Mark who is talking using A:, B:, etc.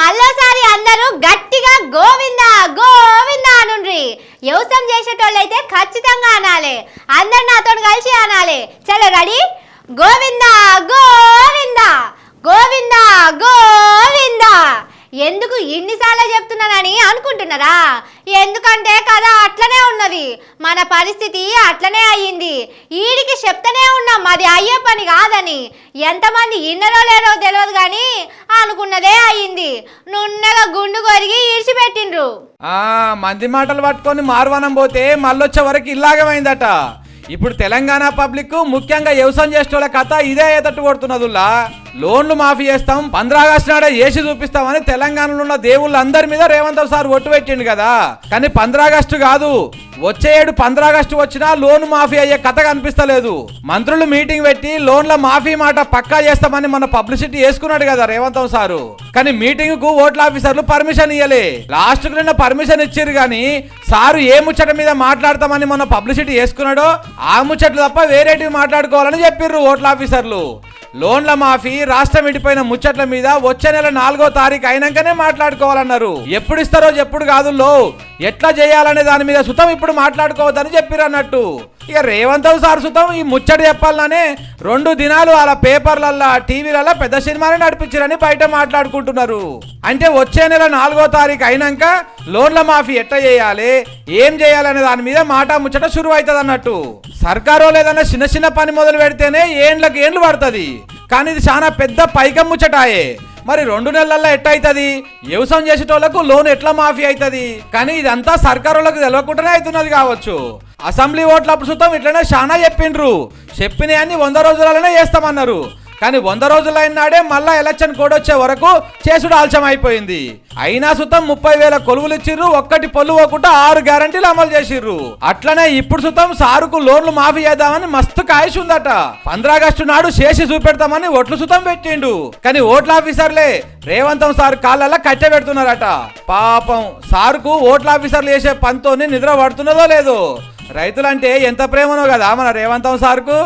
A: మళ్ళోసారి అందరూ గట్టిగా గోవింద గోవింద అనుండ్రి. వ్యవసాయం చేసేటోళ్ళైతే ఖచ్చితంగా అనాలి. అందరు నాతో కలిసి అనాలి. చలో రెడీ? గోవింద గోవింద గోవింద గో అనుకుంటున్నారా? ఎందుకంటే కథ అట్లనే ఉన్నది. మన పరిస్థితి అట్లనే అయ్యింది. ఈడికి చెప్తూనే ఉన్నాం మాది అయ్యే పని కాదని. ఎంతమంది ఇన్నరో లేరో తెలియదు కానీ అనుకున్నదే అయ్యింది. నున్నగా గుండు కొరిగి ఈడ్చిపెట్టిండ్రు.
B: మంది మాటలు పట్టుకొని మారువనం పోతే మళ్ళొచ్చే వరకు ఇలాగమైందట ఇప్పుడు తెలంగాణ పబ్లిక్ ముఖ్యంగా వ్యవసాయం చేసేటోళ్ళ కథ ఇదే ఏదట్టు కొడుతున్నదుల్లా లోన్లు మాఫీ చేస్తాం పంద్రాగస్టు నాడే ఏసి చూపిస్తామని తెలంగాణలో ఉన్న దేవుళ్ళందరి మీద రేవంత్ సార్ ఒట్టు పెట్టిండు కదా. కానీ పంద్రాగస్టు కాదు వచ్చే ఏడు పంద్రాగస్టు వచ్చినా లోన్ మాఫీ అయ్యే కథ కనిపిస్తలేదు. మంత్రులు మీటింగ్ పెట్టి లోన్ల మాఫీ మాట పక్కా చేస్తామని మన పబ్లిసిటీ వేసుకున్నాడు కదా రేవంత్ సారు. కానీ మీటింగ్కు ఓట్ల ఆఫీసర్లు పర్మిషన్ ఇయ్యలే. లాస్ట్కు నిన్న పర్మిషన్ ఇచ్చారు కానీ సారు ఏ ముచ్చట మీద మాట్లాడతామని మన పబ్లిసిటీ వేసుకున్నాడో ఆ ముచ్చట్లు తప్ప వేరేటివి మాట్లాడుకోవాలని చెప్పిర్రు ఓట్ల ఆఫీసర్లు. లోన్ల మాఫీ రాష్ట్రం విడిపోయిన ముచ్చట్ల మీద వచ్చే నెల నాలుగో తారీఖు అయినాకనే మాట్లాడుకోవాలన్నారు. ఎప్పుడు ఇస్తారో ఎప్పుడు కాదు లో. ఎట్లా చేయాలనే దాని మీద సుతం ఇప్పుడు మాట్లాడుకోవద్దని చెప్పిర్రు అన్నట్టు. ఇక రేవంత్ సార్ సుతం ఈ ముచ్చట చెప్పాలనే రెండు దినాలు అలా పేపర్లల్లా టీవీలల్లా పెద్ద సినిమాని నడిపించారని బయట మాట్లాడుకుంటున్నారు. అంటే వచ్చే నెల నాలుగో తారీఖు అయినాక లోన్ల మాఫీ ఎట్ట చేయాలి? ఏం చేయాలనే దాని మీద మాట ముచ్చట శురు అవుతుంది అన్నట్టు సర్కారో లేదన్నా చిన్న చిన్న పని మొదలు పెడితేనే ఏండ్లకు ఏండ్లు పడుతుంది. కానీ ఇది చాలా పెద్ద పైకం ముచ్చటాయే. మరి రెండు నెలల్లో ఎట్ట అవుతుంది వ్యవసాయం చేసేటోళ్ళకు లోన్ ఎట్లా మాఫీ అవుతుంది కానీ ఇదంతా సర్కారులకు తెలియకుండానే అవుతున్నది కావచ్చు. అసెంబ్లీ ఓట్ల సుతం ఇట్లనే చాలా చెప్పిండ్రు. చెప్పిన అన్ని వంద రోజులలోనే చేస్తామన్నారు. కానీ వంద రోజులు నాడే మళ్ళా ఎలక్షన్ కోడ్ వచ్చే వరకు చేసుడు ఆలస్యం అయిపోయింది అయినా సుతం ముప్పై వేల కొలువులు ఇచ్చిర్రు ఒక్కటి పొల్లు పోకుండా ఆరు గ్యారంటీలు అమలు చేసిర్రు. అట్లనే ఇప్పుడు సుతం సారుకు లోన్లు మాఫీ చేద్దామని మస్తు కాయస్ ఉందట. పంద్రాగస్టు నాడు చేసి చూపెడతామని ఒట్లు సుతం పెట్టిండు. కానీ ఓట్ల ఆఫీసర్లే రేవంతం సార్ కాళ్ళల్లో కట్టె పెడుతున్నారట. పాపం సారుకు ఓట్ల ఆఫీసర్లు చేసే పనితోని నిద్ర పడుతున్నదో లేదో. రైతులంటే ఎంత ప్రేమనో కదా మన రేవంతం సార్కు.